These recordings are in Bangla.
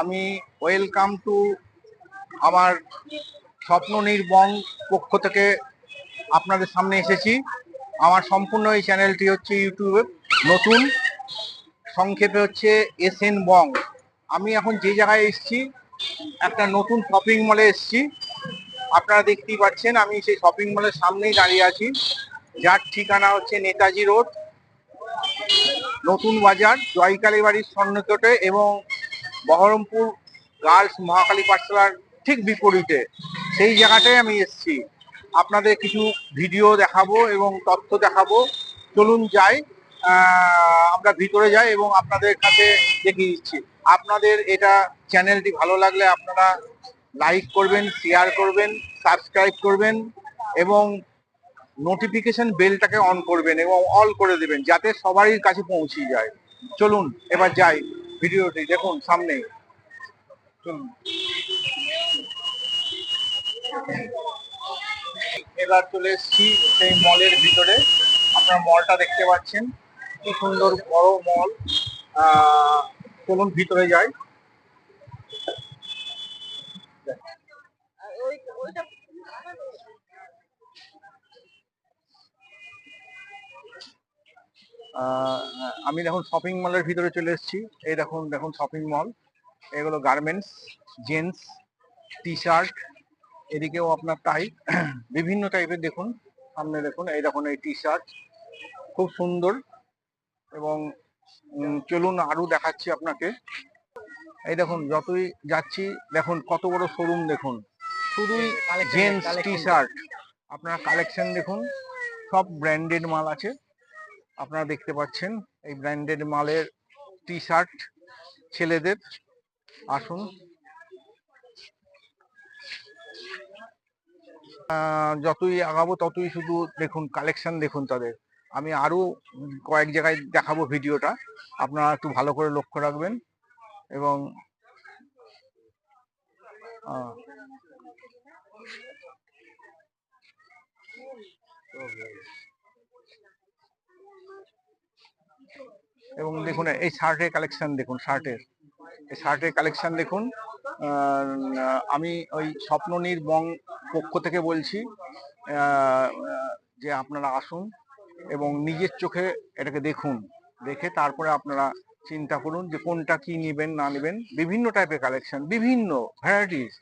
আমি ওয়েলকাম টু আমার স্বপ্ন নির্বং পক্ষ থেকে আপনাদের সামনে এসেছি। আমার সম্পূর্ণ এই চ্যানেলটি হচ্ছে ইউটিউবে নতুন। সংক্ষেপে হচ্ছে এস এন বং। আমি এখন যে জায়গায় এসছি, একটা নতুন শপিং মলে এসেছি। আপনারা দেখতেই পাচ্ছেন, আমি সেই শপিং মলের সামনেই দাঁড়িয়ে আছি। যার ঠিকানা হচ্ছে নেতাজি রোড, নতুন বাজার জয়কালী বাড়ির সন্নিকটে এবং বহরমপুর গার্লস মহাকালী পাঠশালার ঠিক বিপরীতে, সেই জায়গাটায় আমি এসেছি। আপনাদের কিছু ভিডিও দেখাবো এবং তথ্য দেখাবো। চলুন যাই আমরা ভিতরে যাই এবং আপনাদের কাছে দেখিয়ে দিচ্ছি। আপনাদের এটা চ্যানেলটি ভালো লাগলে আপনারা লাইক করবেন, শেয়ার করবেন, সাবস্ক্রাইব করবেন এবং নোটিফিকেশন বেলটাকে অন করবেন এবং অল করে দেবেন যাতে সবারই কাছে পৌঁছে যায়। চলুন, এবার যাই। ভিডিওটি দেখুন সামনে। এবার চলে এসছি সেই মলের ভিতরে। আপনার মলটা দেখতে পাচ্ছেন। কি সুন্দর বড় মল। চলুন ভিতরে যাই। আমি দেখুন শপিং মলের ভিতরে চলে এসেছি। এই দেখুন দেখুন শপিং মল এগুলো গার্মেন্টস জেন্টস টি শার্ট এদিকেও আপনার টাই বিভিন্ন টাইপের দেখুন। সামনে দেখুন এই দেখুন এই টি শার্ট খুব সুন্দর এবং চলুন আরও দেখাচ্ছি আপনাকে। এই দেখুন যতই যাচ্ছি দেখুন কত বড় শোরুম দেখুন। শুধুই জেন্টস টি শার্ট আপনার কালেকশন দেখুন সব ব্র্যান্ডেড মাল আছে। আপনারা দেখতে পাচ্ছেন এই ব্র্যান্ডেড মালের টি শার্ট ছেলেদের। আসুন। যতই আগাবো ততই শুধু দেখুন কালেকশন দেখুন তাদের। আমি আরও কয়েক জায়গায় দেখাবো ভিডিওটা। আপনারা একটু ভালো করে লক্ষ্য রাখবেন এবং আহ, এবং দেখুন এই শার্টের কালেকশন দেখুন শার্টের। এই শার্টের কালেকশন দেখুন আমি ওই স্বপ্ননীর বং পক্ষ থেকে বলছি যে আপনারা আসুন এবং নিজের চোখে এটাকে দেখুন। দেখে তারপরে আপনারা চিন্তা করুন যে কোনটা কি নেবেন না নেবেন। বিভিন্ন টাইপের কালেকশন বিভিন্ন ভ্যারাইটিস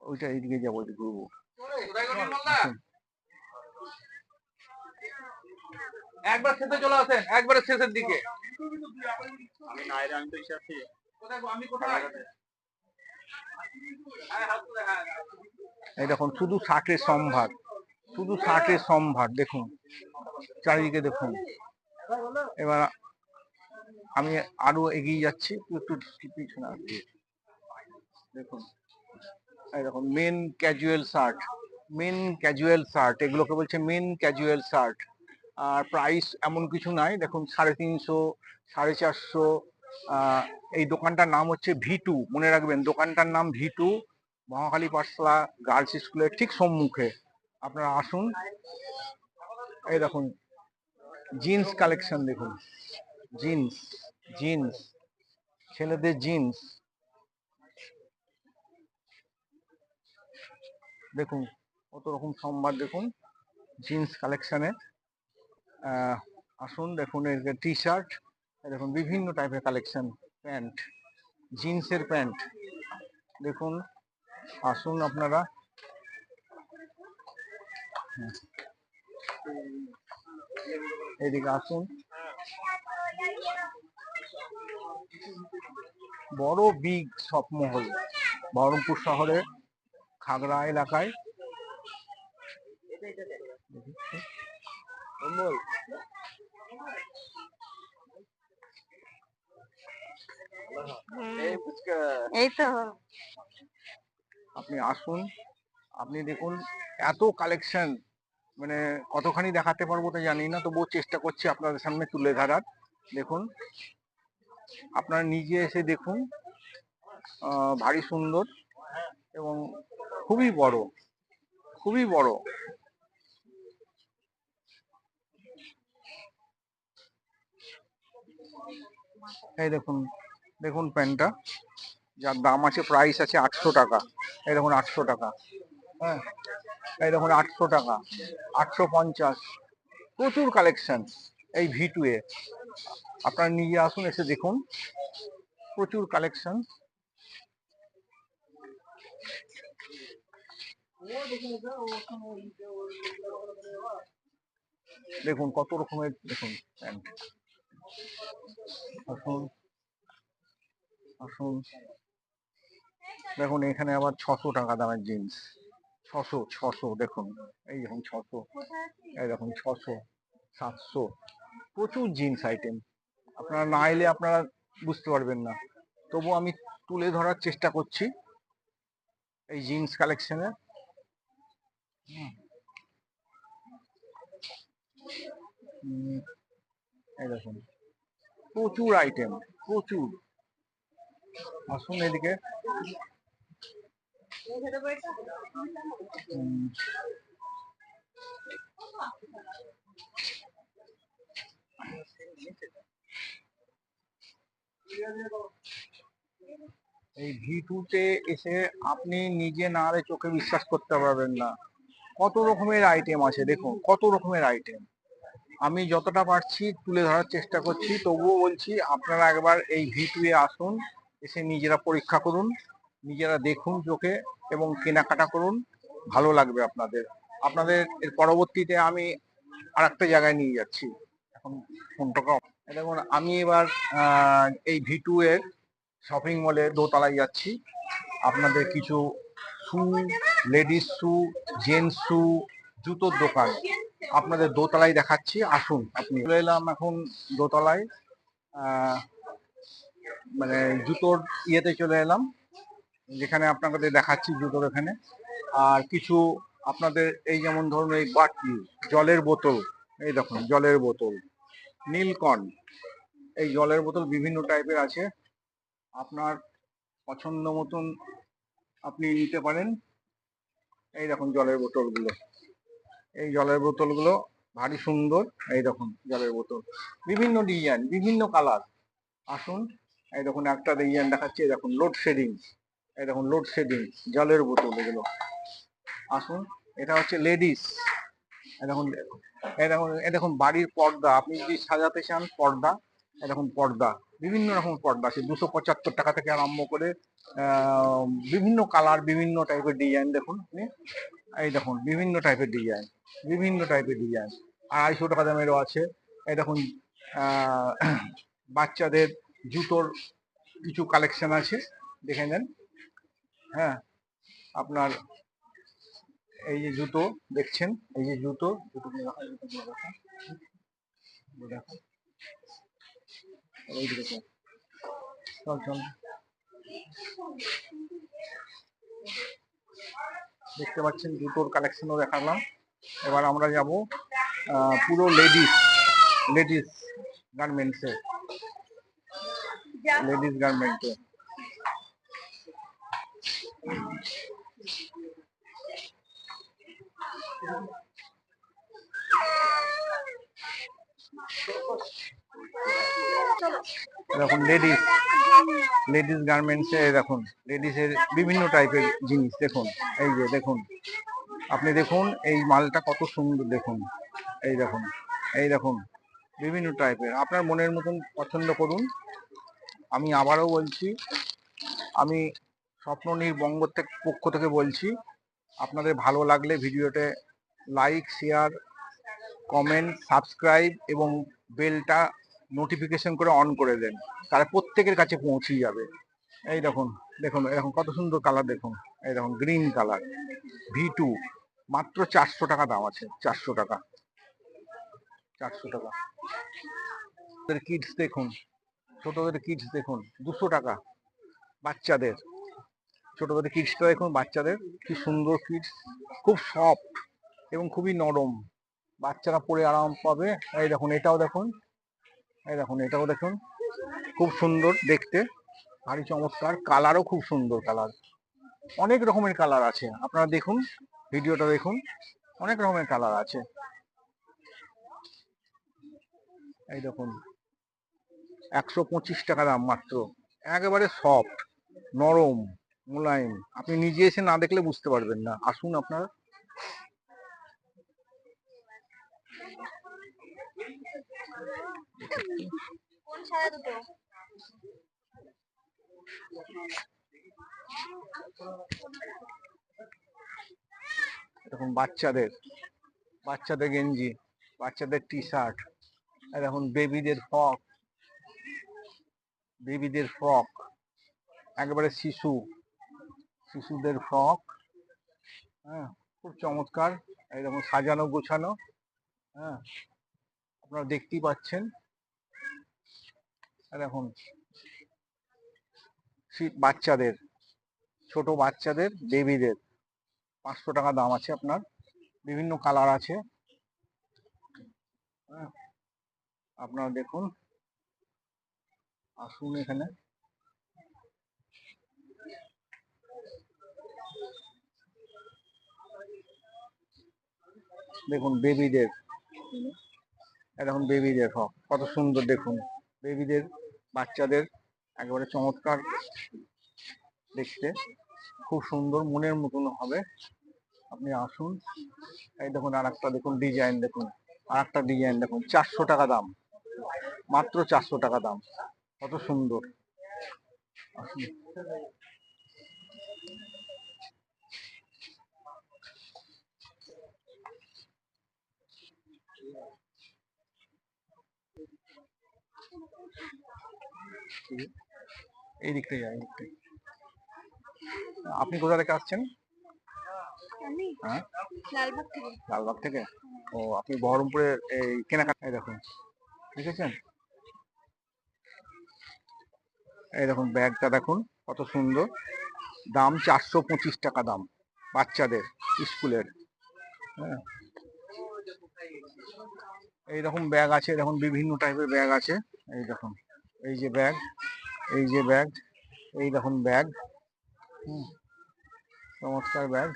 ওইটা এইদিকে যাব ঘুরবো। একবার শেষে চলে আসেন, একবারে শেষের দিকে। আমি এই দেখুন, শুধু ষাটের সম্ভার, শুধু ষাটের সম্ভার, দেখুন, চারিদিকে দেখুন। এবার আমি আরও এগিয়ে যাচ্ছি, একটু পিছনে আসছি। দেখুন, এই দেখুন men casual shirt men casual shirt এগুলোকে বলছে মেন ক্যাজুয়াল শার্ট আর প্রাইস এমন কিছু নাই। দেখুন, সাড়ে তিনশো, সাড়ে চারশো এই দোকানটার নাম হচ্ছে ভি টু মনে রাখবেন, দোকানটার নাম ভি টু মহাকালী পাঠশালা গার্লস স্কুলের ঠিক সম্মুখে। আপনারা আসুন। এই দেখুন জিন্স কালেকশন দেখুন। জিন্স জিন্স ছেলেদের জিন্স দেখুন, কত রকম সম্ভার দেখুন জিন্স কালেকশনে আসুন দেখুন এর টি শার্ট দেখুন, বিভিন্ন টাইপের কালেকশন প্যান্ট জিন্সের প্যান্ট দেখুন, আসুন আপনারা। এদিকে আসুন। বড় বিগ শপমহল বহরমপুর শহরে, খাগড়া এলাকায়। এই তো। আপনি আসুন আপনি দেখুন এত কালেকশন মানে কতখানি দেখাতে পারব তো জানি না তবুও চেষ্টা করছি আপনাদের সামনে তুলে ধরার। দেখুন আপনারা নিজে এসে দেখুন ভারী সুন্দর এবং খুবই বড় খুবই বড়। এই দেখুন দেখুন প্যান্টটা যার দাম আছে প্রাইস আছে আটশো টাকা। এই দেখুন আটশো টাকা। হ্যাঁ এই দেখুন আটশো টাকা। আটশো পঞ্চাশ। প্রচুর কালেকশন এই ভি টু এ। আপনারা নিয়ে আসুন, এসে দেখুন। প্রচুর কালেকশন দেখুন কত রকমের, দেখুন প্যান্ট আসুন দেখুন, এখানে আবার ছশো টাকা দামের জিন্স। ছশো ছশো, দেখুন। এই দেখুন, ছশো। এই দেখুন, ছশো, সাতশো। প্রচুর জিন্স আইটেম। আপনারা না এলে আপনারা বুঝতে পারবেন না। তবু আমি তুলে ধরার চেষ্টা করছি এই জিন্স কালেকশনে এই দেখুন, প্রচুর আইটেম, প্রচুর। আসুন এদিকে। এই ভি টুতে এসে আপনি নিজে না আরে চোখে বিশ্বাস করতে পারবেন না। কত রকমের আইটেম আছে দেখুন, কত রকমের আইটেম আমি যতটা পারছি তুলে ধরার চেষ্টা করছি, তবুও বলছি আপনারা একবার এই ভি টু এ আসুন। এসে নিজেরা পরীক্ষা করুন, নিজেরা দেখুন চোখে এবং কেনাকাটা করুন, ভালো লাগবে আপনাদের। আপনাদের এর পরবর্তীতে আমি আর একটা জায়গায় নিয়ে যাচ্ছি। এখন off- এই দেখুন, আমি এবার এই ভি টু এর শপিং মলে দোতলায় যাচ্ছি। আপনাদের কিছু শু লেডিস শু জেন্টস শু জুতোর দোকান। আপনাদের দোতলায় দেখাচ্ছি। আসুন, আপনি চলে এলাম এখন দোতলায়। মানে জুতোর ইয়েতে চলে এলাম, যেখানে আপনাদের দেখাচ্ছি জুতোর এখানে। আর কিছু আপনাদের, এই যেমন ধরুন এই বাটি, জলের বোতল, এই দেখুন, জলের বোতল নীলকণ এই জলের বোতল বিভিন্ন টাইপের আছে। আপনার পছন্দ মতন আপনি নিতে পারেন। এই দেখুন জলের বোতলগুলো। এই জলের বোতলগুলো ভারী সুন্দর, এই দেখুন জলের বোতল। বিভিন্ন ডিজাইন বিভিন্ন কালার আসুন। এই দেখুন একটা ডিজাইন দেখাচ্ছি দেখুন লোডশেডিং এই দেখুন লোডশেডিং জলের বোতল এগুলো। আসুন, এটা হচ্ছে লেডিস দেখুন দেখুন দেখুন বাড়ির পর্দা, আপনি যদি সাজাতে চান পর্দা দেখুন পর্দা, বিভিন্ন রকম পর্দা আছে, দুশো পঁচাত্তর টাকা থেকে আরম্ভ করে বিভিন্ন কালার বিভিন্ন টাইপের ডিজাইন দেখুন আপনি। এই দেখুন, বিভিন্ন টাইপের ডিজাইন বিভিন্ন টাইপের ডিজাইন আড়াইশো টাকা দামেরও আছে, এই দেখুন বাচ্চাদের জুতোর কিছু কালেকশন আছে, দেখে নেন। হ্যাঁ আপনার এই যে জুতো দেখছেন, এই যে জুতো দেখতে পাচ্ছেন, জুতোর কালেকশনও দেখালাম। এবার আমরা যাব পুরো লেডিস লেডিস গার্মেন্টসে লেডিস গার্মেন্টে দেখুন লেডিস লেডিস গার্মেন্টস গার্মেন্টসে দেখুন লেডিসের বিভিন্ন টাইপের জিনিস, দেখুন, এই যে দেখুন, আপনি দেখুন, এই মালটা কত সুন্দর, দেখুন, এই দেখুন এই দেখুন, বিভিন্ন টাইপের আপনার মনের মতন পছন্দ করুন আমি আবারও বলছি, আমি স্বপ্ননীর বঙ্গ থেকে পক্ষ থেকে বলছি, আপনাদের ভালো লাগলে ভিডিওতে লাইক শেয়ার কমেন্ট সাবস্ক্রাইব এবং বেলটা নোটিফিকেশন করে অন করে দেন তারা প্রত্যেকের কাছে পৌঁছে যাবে। এই দেখুন দেখুন এরকম কত সুন্দর কালার দেখুন, এই দেখুন গ্রিন কালার ভি টু মাত্র চারশো টাকা দাম আছে, চারশো টাকা চারশো টাকা। কিডস দেখুন ছোটদের কিডস দেখুন, দুশো টাকা, বাচ্চাদের। ছোটদের কিডসটা দেখুন, বাচ্চাদের কি সুন্দর কিডস খুব সফট এবং খুবই নরম। বাচ্চারা পরে আরাম পাবে। এই দেখুন, এটাও দেখুন, এই দেখুন, এটাও দেখুন, খুব সুন্দর দেখতে। ভারী চমৎকার কালারও খুব সুন্দর কালার অনেক রকমের কালার আছে। আপনারা দেখুন, ভিডিওটা দেখুন, অনেক রকমের কালার আছে। এই দেখুন একশো পঁচিশ টাকা দাম মাত্র। একেবারে সফট নরম, মোলায়েম। আপনি নিজে এসে না দেখলে বুঝতে পারবেন না। আসুন আপনারা। এরকম বাচ্চাদের বাচ্চাদের গেঞ্জি, বাচ্চাদের টি শার্ট আর এখন বেবিদের ফ্রক বেবিদের ফ্রক একেবারে শিশু শিশুদের ফ্রক হ্যাঁ খুব চমৎকার এরকম সাজানো গোছানো হ্যাঁ আপনারা দেখতেই পাচ্ছেন। আর এখন শি- বাচ্চাদের ছোট বাচ্চাদের বেবিদের পাঁচশো টাকা দাম আছে আপনার বিভিন্ন কালার আছে। হ্যাঁ, আপনারা দেখুন। আসুন এখানে। দেখুন বেবিদের এখন বেবিদের হক কত সুন্দর দেখুন। বেবিদের বাচ্চাদের একেবারে চমৎকার দেখতে। খুব সুন্দর, মনের মতন হবে। আপনি আসুন। এই দেখুন আর একটা দেখুন ডিজাইন দেখুন। আর একটা ডিজাইন দেখুন। চারশো টাকা দাম। মাত্র চারশো টাকা দাম। কত সুন্দর। এই দিকটাই এই দিকটাই। আপনি কোথা থেকে আসছেন? হ্যাঁ? লালবাগ থেকে। লালবাগ থেকে? ও আপনি বহরমপুরের এই কেনাকাটা এই দেখুন। দেখেছেন এই দেখুন ব্যাগটা দেখুন কত সুন্দর। দাম চারশো পঁচিশ টাকা দাম বাচ্চাদের স্কুলের। হ্যাঁ। এই রকম ব্যাগ আছে দেখুন বিভিন্ন টাইপের ব্যাগ আছে। এই দেখুন এই যে ব্যাগ এই যে ব্যাগ এই দেখুন ব্যাগ। হুম চমৎকার ব্যাগ।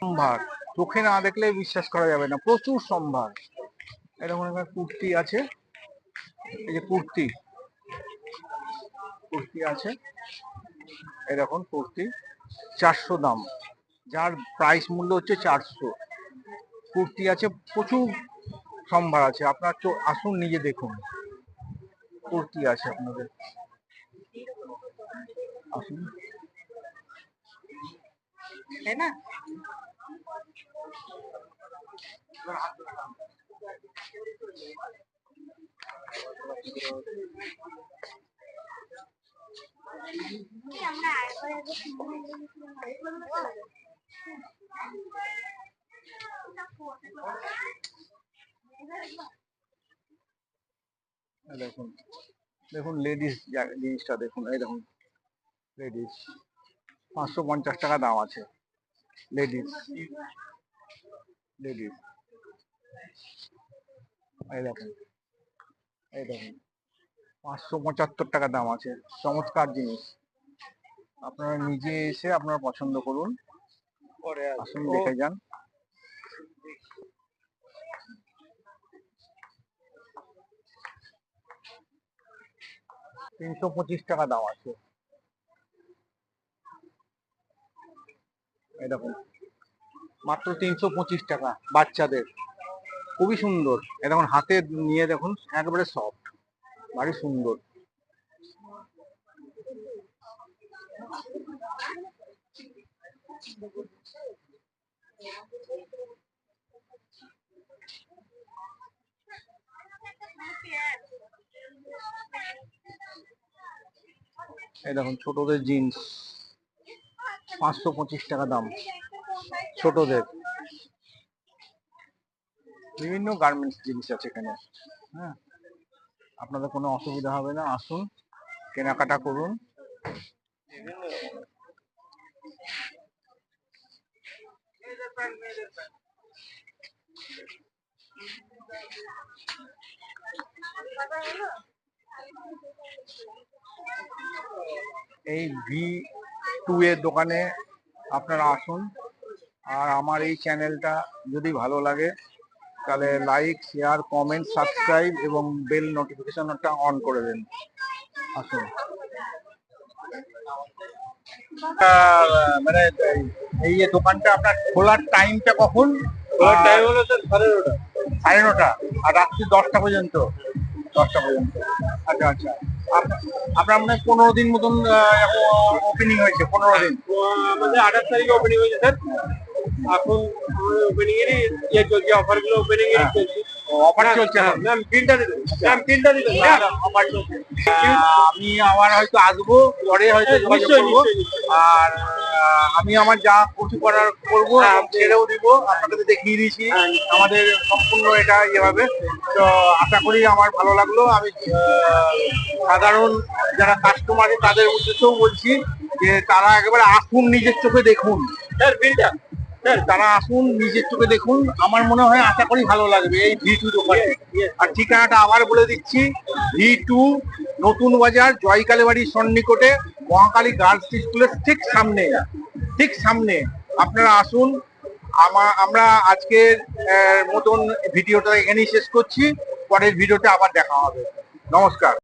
সম্ভার। চোখে না দেখলে বিশ্বাস করা যাবে না। প্রচুর সম্ভার। এরকম একটা কুর্তি আছে। এই যে কুর্তি। কুর্তি আছে। এরকম কুর্তি, চারশো দাম। যার প্রাইস মূল্য হচ্ছে চারশো। কুর্তি আছে, প্রচুর সম্ভার আছে। আপনার আসুন নিজে দেখুন। কুর্তি আছে আপনাদের। আসুন। তাই না? দেখুন। দেখুন লেডিস জিনিসটা দেখুন, এই দেখুন। লেডিস পাঁচশো পঞ্চাশ টাকা দাম আছে। লেডিস লেডিস এই দেখুন এই দেখুন। পাঁচশো পঁচাত্তর টাকা দাম আছে। চমৎকার জিনিস। আপনারা নিজে এসে আপনারা পছন্দ করুন। আসুন দেখে যান। তিনশো পঁচিশ টাকা দাম আছে। এরকম মাত্র তিনশো পঁচিশ টাকা বাচ্চাদের। খুবই সুন্দর। এ দেখুন হাতে নিয়ে দেখুন একেবারে সফট। ভারী সুন্দর। এই দেখুন, ছোটদের জিন্স পাঁচশো পঁচিশ টাকা দাম। ছোটদের। বিভিন্ন গার্মেন্টস জিনিস আছে এখানে। হ্যাঁ। আপনাদের কোনো অসুবিধা হবে না, আসুন, কেনাকাটা করুন। এই ভি টু এর দোকানে আপনারা আসুন, আর আমার এই চ্যানেলটা যদি ভালো লাগে তাহলে লাইক শেয়ার কমেন্ট সাবস্ক্রাইব এবং বেল নোটিফিকেশনটা অন করে দেন। আসুন। মানে এই- যে দোকানটা আপনার খোলার টাইমটা কখন? ওর টাইম হলো স্যার সাড়ে নটা। সাড়ে নটা। আর রাত্রি দশটা পর্যন্ত। দশটা পর্যন্ত। আচ্ছা আচ্ছা। আপ- আপনার মানে পনেরো দিন মতন ওপেনিং হয়েছে পনেরো দিন। আমাদের আঠাশ তারিখে ওপেনিং হয়েছে স্যার এখন ওপেনিং ইয়ে চলছে অফারগুলো ওপেনিং এরই হ্যাঁ। চলছে। অফার চলছে ম্যাম প্রিন্টটা দিলেন ম্যাম প্রিন্টটা দিলেন অফার চলছে। আমি আবার হয়তো আসব পরে হয়তো হ্যাঁ, যোগাযোগ করব। আর আমি আমার যা কিছু করার করব হ্যাঁ, ছেড়েও দিব আপনাকে দেখিয়ে দিয়েছি। হ্যাঁ। আমাদের সম্পূর্ণ এটা ইয়েভাবে তো আশা করি আমার ভালো লাগল। আমি সাধারণ যারা কাস্টমার তাদের উদ্দেশ্যেও বলছি যে তারা একেবারে আসুন নিজের চোখে দেখুন। স্যার প্রিন্টটা স্যার তারা আসুন, নিজের চোখে দেখুন। আমার মনে হয় আশা করি ভালো লাগবে এই ভি টু দোকানে। আর ঠিকানাটা আবার বলে দিচ্ছি, ভি টু নতুন বাজার জয়কালী বাড়ির সন্নিকটে, মহাকালী গার্লস স্কুলের ঠিক সামনে। ঠিক সামনে। আপনারা আসুন। আমা, আমরা আজকের মতন ভিডিওটা এখানেই শেষ করছি। পরের ভিডিওটা আবার দেখা হবে। নমস্কার।